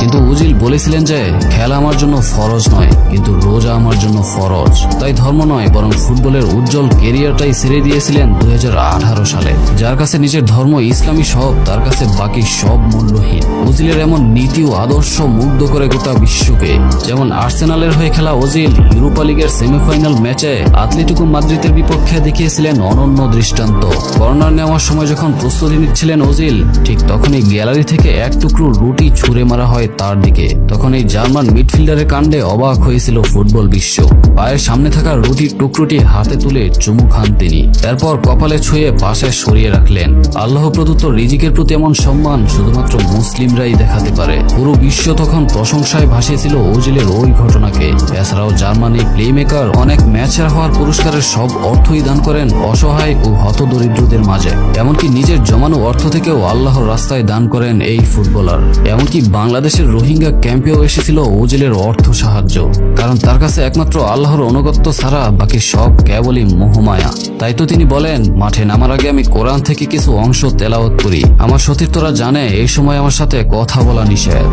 কিন্তু উজিল বলেছিলেন যে, খেলা আমার জন্য ফরজ নয়, কিন্তু রোজা আমার জন্য ফরজ। তাই ধর্ম নয়, বরং ফুটবলের উজ্জ্বল কেরিয়ারটাই ছেড়ে দিয়েছিলেন দু হাজার আঠারো সালে। যার কাছে নিজের ধর্ম ইসলামী সব, তার কাছে বাকি সব মূল্যহীন। উজিলের এমন নীতি ও আদর্শ মুগ্ধ করে গোটা বিশ্বকে। যেমন আর্সেনালের হয়ে খেলা ওজিল ইউরোপা লিগের সেমিফাইনাল ম্যাচে আতলেটিকো মাদ্রিদের বিপক্ষে দেখিয়েছিলেন অনন্য দৃষ্টান্ত। কর্নার নেওয়ার সময় যখন প্রস্তুতি নিচ্ছিলেন ওজিল ঠিক তখনই গ্যালারি থেকে এক টুকরো রুটি ছুঁড়ে মারা হয় তার দিকে। তখন এই জার্মান মিডফিল্ডারের কাণ্ডে অবাক হয়েছিল ফুটবল বিশ্ব। পায়ের সামনে থাকা রুটির টুকরোটি হাতে তুলে চুমু খান তিনি। এরপর কপালে ছুঁয়ে পাশে সরিয়ে রাখলেন। আল্লাহ প্রদত্ত রিজিকের প্রতি এমন সম্মান শুধুমাত্র মুসলিমরাই দেখাতে পারে। পুরো বিশ্ব তখন প্রশংসায় ভাসিয়েছিল ওজিলের ওই ঘটনাকে। এছাড়াও জার্মানি প্লেমেকার অনেক ম্যাচের হওয়ার পুরস্কারের সব অর্থই দান করেন অসহায় ও হতদরিদ্রদের মাঝে। এমনকি নিজের জমানো অর্থ থেকেও আল্লাহর রাস্তায় দান করেন এই ফুটবলার। এমনকি বাংলাদেশের রোহিঙ্গা ক্যাম্পেও এসেছিল ওজেলের অর্থ সাহায্য। কারণ তার কাছে একমাত্র আল্লাহর অনুগত্য ছাড়া বাকি সব কেবলই মোহমায়া। তাই তো তিনি বলেন, মাঠে নামার আগে আমি কোরআন থেকে কিছু অংশ তেলাওয়াত করি। আমার সতীর্থরা জানে, এই সময় আমার সাথে কথা বলা নিষেধ।